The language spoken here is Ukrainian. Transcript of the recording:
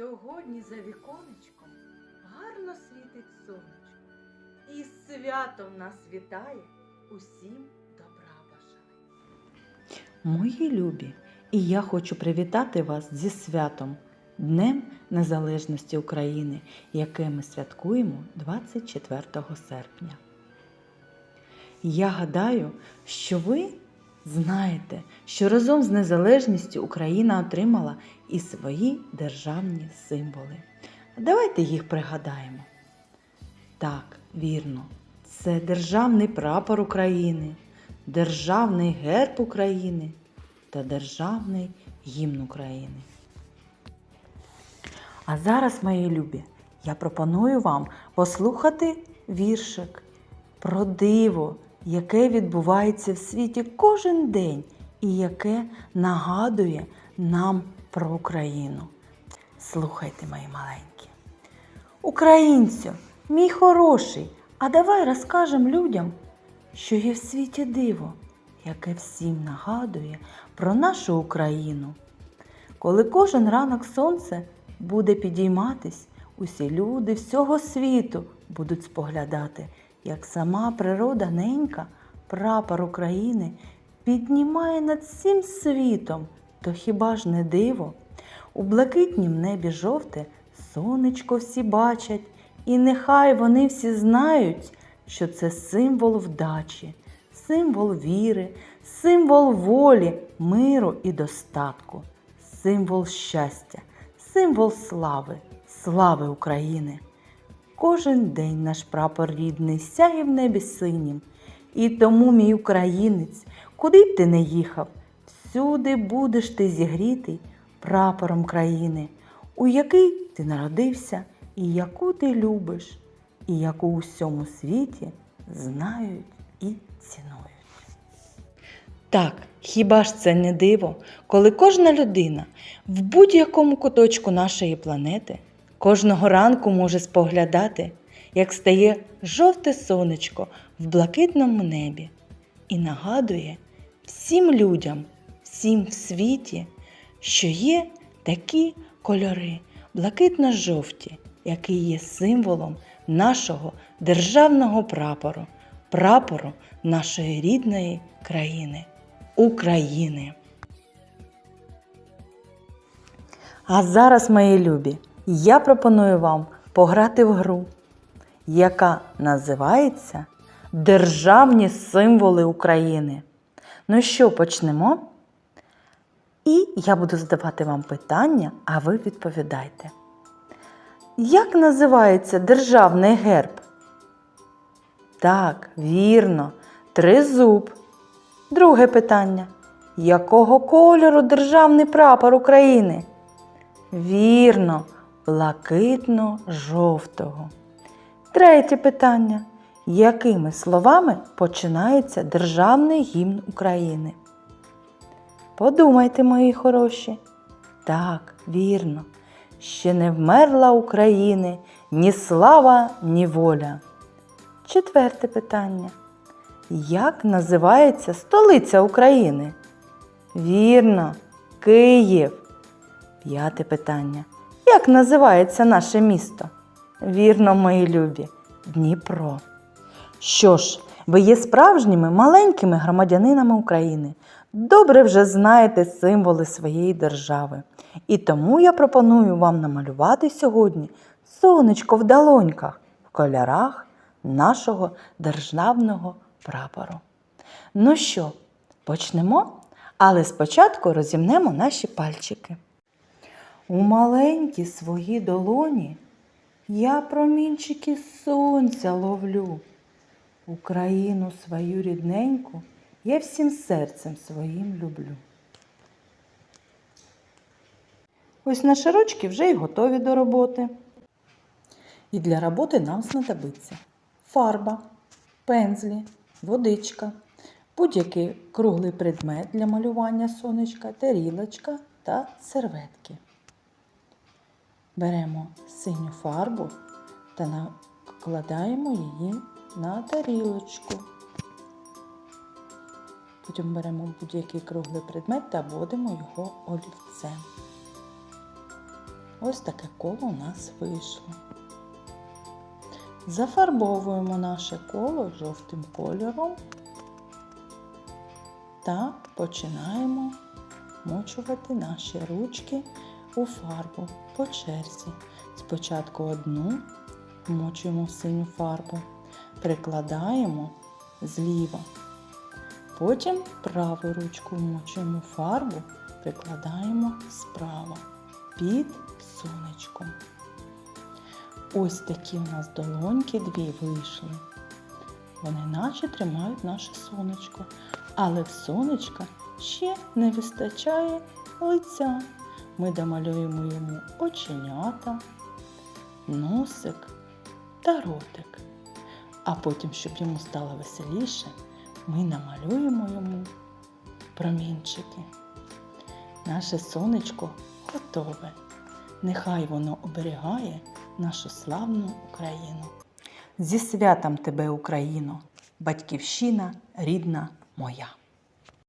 Сьогодні за віконечком гарно світить сонечко. І святом нас вітає, усім добра бажає. Мої любі, і я хочу привітати вас зі святом Днем Незалежності України, яке ми святкуємо 24 серпня. Я гадаю, що ви знаєте, що разом з незалежністю Україна отримала і свої державні символи. Давайте їх пригадаємо. Так, вірно, це державний прапор України, державний герб України та державний гімн України. А зараз, мої любі, я пропоную вам послухати віршик про диво, яке відбувається в світі кожен день і яке нагадує нам про Україну. Слухайте, мої маленькі. Українцю, мій хороший, а давай розкажемо людям, що є в світі диво, яке всім нагадує про нашу Україну. Коли кожен ранок сонце буде підійматись, усі люди всього світу будуть споглядати, як сама природа ненька, прапор України піднімає над всім світом, то хіба ж не диво? У блакитнім небі жовте сонечко всі бачать, і нехай вони всі знають, що це символ вдачі, символ віри, символ волі, миру і достатку, символ щастя, символ слави, слави України. Кожен день наш прапор рідний сяє в небі синім, і тому, мій українець, куди б ти не їхав, всюди будеш ти зігрітий прапором країни, у який ти народився і яку ти любиш, і яку у всьому світі знають і цінують. Так, хіба ж це не диво, коли кожна людина в будь-якому куточку нашої планети кожного ранку може споглядати, як стає жовте сонечко в блакитному небі і нагадує всім людям, всім в світі, що є такі кольори блакитно-жовті, які є символом нашого державного прапору, прапору нашої рідної країни України. А зараз, мої любі, я пропоную вам пограти в гру, яка називається Державні символи України. Ну що, почнемо? І я буду задавати вам питання, а ви відповідайте. Як називається державний герб? Так, вірно, тризуб. Друге питання. Якого кольору державний прапор України? Вірно, блакитно-жовтого. Третє питання. Якими словами починається державний гімн України? Подумайте, мої хороші. Так, вірно, ще не вмерла України ні слава, ні воля. Четверте питання. Як називається столиця України? Вірно, Київ. П'яте питання. Як називається наше місто? Вірно, мої любі, Дніпро. Що ж, ви є справжніми маленькими громадянинами України. Добре вже знаєте символи своєї держави. І тому я пропоную вам намалювати сьогодні сонечко в долоньках в кольорах нашого державного прапору. Ну що, почнемо? Але спочатку розімнемо наші пальчики. У маленькі свої долоні я промінчики сонця ловлю. Україну свою рідненьку я всім серцем своїм люблю. Ось наші ручки вже й готові до роботи. І для роботи нам знадобиться фарба, пензлі, водичка, будь-який круглий предмет для малювання сонечка, тарілочка та серветки. Беремо синю фарбу та накладаємо її на тарілочку. Потім беремо будь-який круглий предмет та вводимо його олівцем. Ось таке коло у нас вийшло. Зафарбовуємо наше коло жовтим кольором та починаємо мочувати наші ручки у фарбу по черзі. Спочатку одну вмочуємо в синю фарбу, прикладаємо зліва. Потім праву ручку вмочуємо фарбу, прикладаємо справа під сонечком. Ось такі у нас долоньки дві вийшли. Вони наче тримають наше сонечко, але в сонечка ще не вистачає лиця. Ми домалюємо йому оченята, носик та ротик. А потім, щоб йому стало веселіше, ми намалюємо йому промінчики. Наше сонечко готове. Нехай воно оберігає нашу славну Україну. Зі святом тебе, Україно, батьківщина рідна моя.